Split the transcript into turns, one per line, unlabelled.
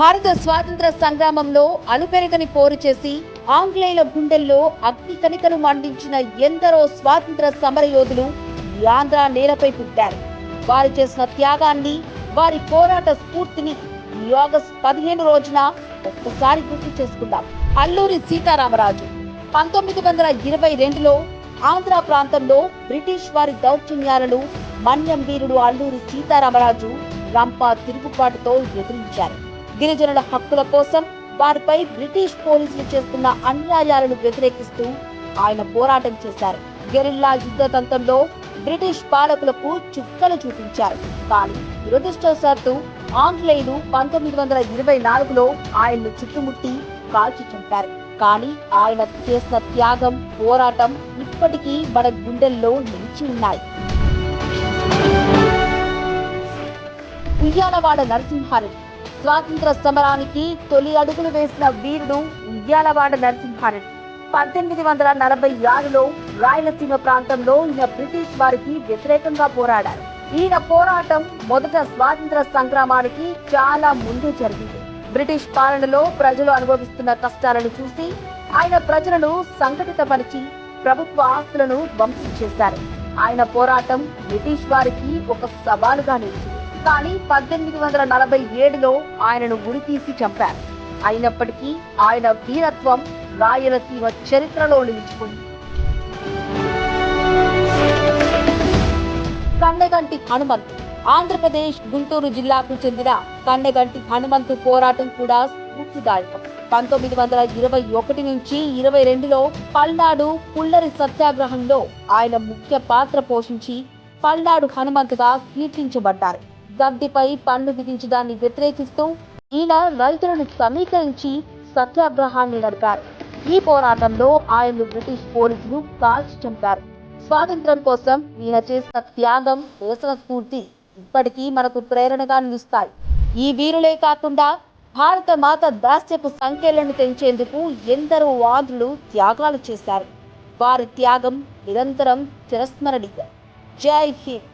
భారత స్వాతంత్ర సంగ్రామంలో అలుపెరగని పోరు చేసి ఆంగ్లేయుల గుండెల్లో అగ్ని కణికలు మండించిన ఎందరో స్వాతంత్ర సమరయోధులు యోధులు ఆంధ్ర నేలపై పుట్టారు. వారు చేసిన త్యాగాన్ని వారి పోరాట స్ఫూర్తిని ఈ ఆగస్టు పదిహేను రోజున ఒక్కసారి గుర్తు చేసుకుందాం. అల్లూరి సీతారామరాజు పంతొమ్మిది వందల ఇరవై రెండులో ఆంధ్ర ప్రాంతంలో బ్రిటిష్ వారి దౌర్జన్యాలను మన్యం వీరుడు అల్లూరి సీతారామరాజు రంప తిరుగుబాటుతో ఎదిరించారు. గిరిజనుల హక్కుల కోసం వారిపై బ్రిటిష్ పోలీసులు చేస్తున్న అన్యాయాలను వ్యతిరేకిస్తూ ఆయన పోరాటం చేశారు. గెరిల్లా యుద్ధ తంత్రంలో బ్రిటిష్ పాలకులకు చుక్కలు చూపించారు. కానీ దురదృష్టవశాత్తు ఆంగ్లేయులు పంతొమ్మిది వందల ఇరవై నాలుగులో ఆయన్ను చుట్టుముట్టి కాల్చి చంపారు. కానీ ఆయన చేసిన త్యాగం పోరాటం ఇప్పటికీ మన గుండెల్లో నిలిచి ఉన్నాయి. ఉయ్యాలవాడ నరసింహారెడ్డి స్వాతంత్ర సమరానికి తొలి అడుగులు వేసిన వీరుడు ఉయ్యాలవాడ నరసింహారెడ్డి. పద్దెనిమిది వందల నలభై ఆరులో రాయలసీమ ప్రాంతంలో ఈయన బ్రిటిష్ వారికి వ్యతిరేకంగా పోరాడారు. ఈయన పోరాటం మొదట స్వాతంత్ర సంగ్రామానికి చాలా ముందు జరిగింది. బ్రిటిష్ పాలనలో ప్రజలు అనుభవిస్తున్న కష్టాలను చూసి ఆయన ప్రజలను సంఘటితపరిచి ప్రభుత్వ ఆస్తులను ధ్వంసం చేశారు. ఆయన పోరాటం బ్రిటిష్ వారికి ఒక సవాలుగా నిలిచింది. కానీ పద్దెనిమిది వందల నలభై ఏడులో ఆయనను ఉరితీసి చంపారు. అయినప్పటికీ ఆయన వీరత్వం రాయలసీమ చరిత్రలో నిలిచిపోయింది. కన్నెగంటి హనుమంతు. ఆంధ్రప్రదేశ్ గుంటూరు జిల్లాకు చెందిన కన్నెగంటి హనుమంతు పోరాటం కూడా స్ఫూర్తిదాయకం. పంతొమ్మిది వందల ఇరవై ఒకటి నుంచి ఇరవై రెండులో పల్నాడు పుల్లరి సత్యాగ్రహంలో ఆయన ముఖ్య పాత్ర పోషించి పల్నాడు హనుమంతుగా కీర్తించబడ్డారు. గడ్డిపై పన్ను విధించడాన్ని వ్యతిరేకిస్తూ ఈయన రైతులను సమీకరించి సత్యాగ్రహాన్ని నడిపారు. ఈ పోరాటంలో ఆయన్ను బ్రిటిష్ పోలీసులు కాల్చి చంపారు. స్వాతంత్రం కోసం ఈయన చేసిన త్యాగం దేశ స్ఫూర్తి ఇప్పటికీ మనకు ప్రేరణగా నిలుస్తాయి. ఈ వీరులే కాకుండా భారత మాత దాస్యపు సంఖ్యలను తెంచేందుకు ఎందరో వాదులు త్యాగాలు చేశారు. వారి త్యాగం నిరంతరం చిరస్మరణీయం. జై హింద్.